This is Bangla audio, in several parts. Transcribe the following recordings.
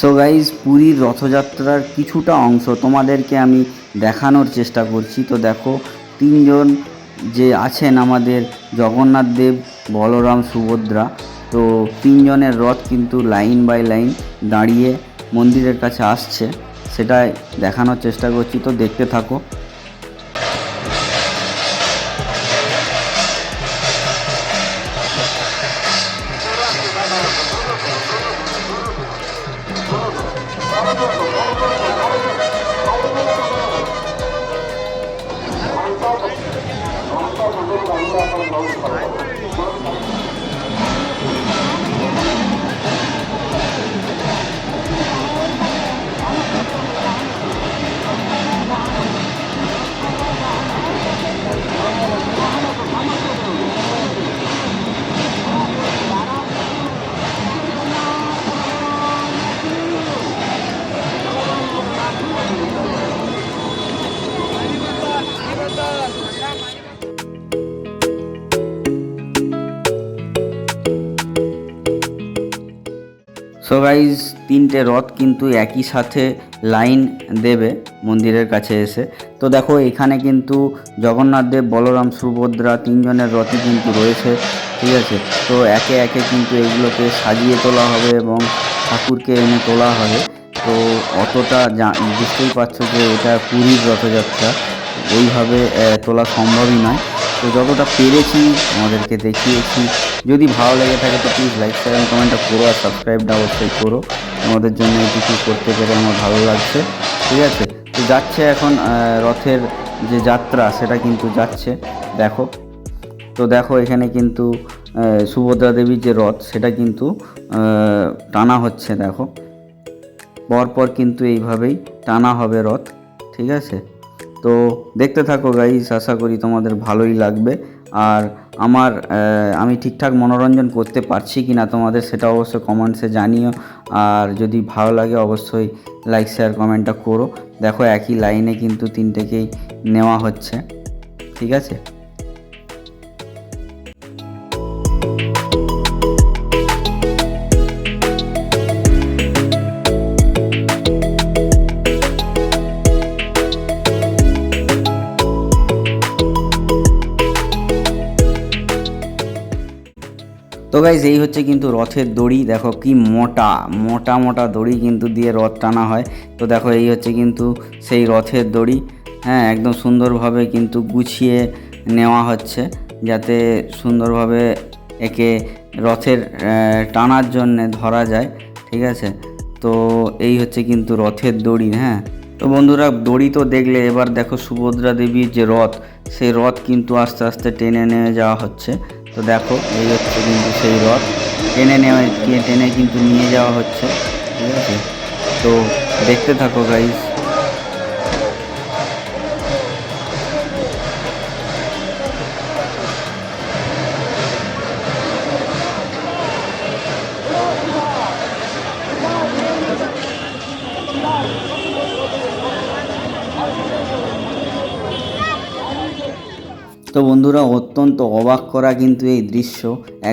সো গাইজ পুরীর রথযাত্রার কিছুটা অংশ তোমাদেরকে আমি দেখানোর চেষ্টা করছি। তো দেখো, তিনজন যে আছেন আমাদের জগন্নাথ দেব, বলরাম, সুভদ্রা, তো তিনজনের রথ কিন্তু লাইন বাই লাইন দাঁড়িয়ে মন্দিরের কাছে আসছে। সেটাই দেখানোর চেষ্টা করছি, তো দেখতে থাকো। ま、どうにかお寺から。গাইজ তিনটে রথ কিন্তু একই সাথে লাইন দেবে মন্দিরের কাছে এসে। তো দেখো, এখানে কিন্তু জগন্নাথ দেব, বলরাম, সুভদ্রা তিনজনের রথই কিন্তু রয়েছে, ঠিক আছে? তো একে একে কিন্তু এগুলোকে সাজিয়ে তোলা হবে এবং ঠাকুরকে এনে তোলা হবে। তো অতটা বুঝতেই পারছ যে এটা পুরীর রথযাত্রা। ওইভাবে তোলা সম্ভবই নয়। তো যতটা পেরেছি, আমাদেরকে দেখিয়েছি। যদি ভালো লেগে থাকে তো প্লিজ লাইক শেয়ার কমেন্টটা করো আর সাবস্ক্রাইবটা অবশ্যই করো। আমাদের জন্য কিছু করতে পেরে আমার ভালো লাগছে। ঠিক আছে? তো যাচ্ছে এখন রথের যে যাত্রা, সেটা কিন্তু যাচ্ছে। দেখো। তো দেখো এখানে কিন্তু সুভদ্রা দেবীর যে রথ, সেটা কিন্তু টানা হচ্ছে, দেখো। পরপর কিন্তু এইভাবেই টানা হবে রথ। ঠিক আছে? তো দেখতে থাকো গাইস আশা করি তোমাদের ভালোই লাগবে। আর আমার আমি ঠিকঠাক মনোরঞ্জন করতে পারছি কি না তোমাদের সেটা অবশ্যই কমেন্টসে জানিও। আর যদি ভালো লাগে অবশ্যই লাইক শেয়ার কমেন্টটা করো। দেখো একই লাইনে কিন্তু তিনটেকেই নেওয়া হচ্ছে। ঠিক আছে? তো গাইজ এই হচ্ছে কিন্তু রথের দড়ি। দেখো কি মোটা মোটা মোটা দড়ি কিন্তু দিয়ে রথ টানা হয়। তো দেখো এই হচ্ছে কিন্তু সেই রথের দড়ি। হ্যাঁ একদম সুন্দরভাবে কিন্তু গুছিয়ে নেওয়া হচ্ছে, যাতে সুন্দরভাবে একে রথের টানার জন্যে ধরা যায়, ঠিক আছে? তো এই হচ্ছে কিন্তু রথের দড়ি হ্যাঁ? তো বন্ধুরা, দড়ি তো দেখলে এবার দেখো সুভদ্রা দেবীর যে রথ, সেই রথ কিন্তু আস্তে আস্তে টেনে নিয়ে যাওয়া হচ্ছে। তো দেখো, এই হচ্ছে কিন্তু সেই রথ। টেনে নেওয়া টেনে কিন্তু নিয়ে যাওয়া হচ্ছে, ঠিক আছে? তো দেখতে থাকো গাইস তো বন্ধুরা, অত্যন্ত অবাক করা কিন্তু এই দৃশ্য।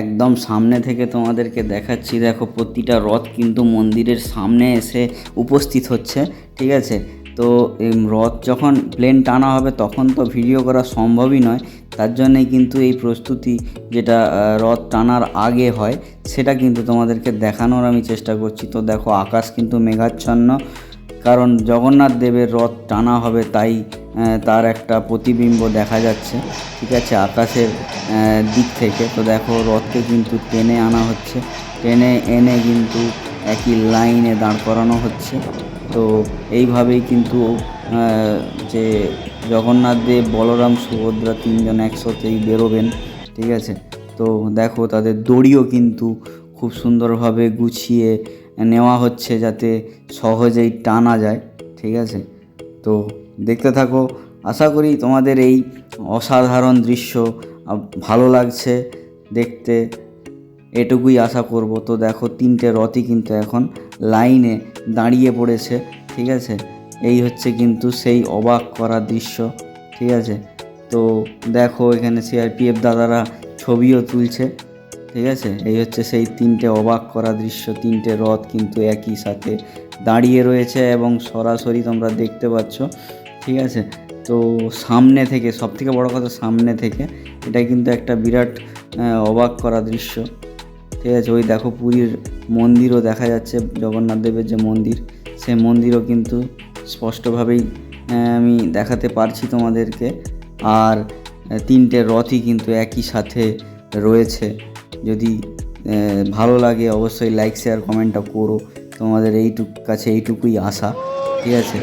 একদম সামনে থেকে তোমাদেরকে দেখাচ্ছি, দেখো প্রতিটা রথ কিন্তু মন্দিরের সামনে এসে উপস্থিত হচ্ছে, ঠিক আছে? তো এই রথ যখন প্লেন টানা হবে, তখন তো ভিডিও করা সম্ভবই নয়। তার জন্যই কিন্তু এই প্রস্তুতি যেটা রথ টানার আগে হয়, সেটা কিন্তু তোমাদেরকে দেখানোর আমি চেষ্টা করছি। তো দেখো, আকাশ কিন্তু মেঘাচ্ছন্ন, কারণ জগন্নাথ দেবের রথ টানা হবে তাই তার একটা প্রতিবিম্ব দেখা যাচ্ছে, ঠিক আছে, আকাশের দিক থেকে। তো দেখো, রথকে কিন্তু টেনে আনা হচ্ছে। টেনে এনে কিন্তু একই লাইনে দাঁড় করানো হচ্ছে। তো এইভাবেই কিন্তু যে জগন্নাথ দেব, বলরাম, সুভদ্রা তিনজন একসাথেই বেরোবেন, ঠিক আছে। তো দেখো, তাদের দড়িও কিন্তু খুব সুন্দরভাবে গুছিয়ে নেওয়া হচ্ছে যাতে সহজেই টানা যায়, ঠিক আছে। তো দেখতে থাকো। আশা করি তোমাদের এই অসাধারণ দৃশ্য ভালো লাগছে দেখতে। এটুকুই আশা করব। তো দেখো, তিনটে রথই কিন্তু এখন লাইনে দাঁড়িয়ে পড়েছে, ঠিক আছে? এই হচ্ছে কিন্তু সেই অবাক করা দৃশ্য, ঠিক আছে? তো দেখো, এখানে সিআরপিএফ দাদারা ছবিও তুলছে, ঠিক আছে? এই হচ্ছে সেই তিনটে অবাক করা দৃশ্য, তিনটে রথ কিন্তু একই সাথে দাঁড়িয়ে রয়েছে এবং সরাসরি তোমরা দেখতে পাচ্ছ, ঠিক আছে? তো সামনে থেকে সব থেকে বড়ো কথা সামনে থেকে এটা কিন্তু একটা বিরাট অবাক করা দৃশ্য, ঠিক আছে? ওই দেখো পুরীর মন্দিরও দেখা যাচ্ছে, জগন্নাথ দেবের যে মন্দির, সে মন্দিরও কিন্তু স্পষ্টভাবেই আমি দেখাতে পারছি তোমাদেরকে, আর তিনটে রথই কিন্তু একই সাথে রয়েছে, যদি ভালো লাগে অবশ্যই লাইক, শেয়ার, কমেন্টটা করো। তোমাদের এইটুক কাছে এইটুকুই আশা ঠিক আছে?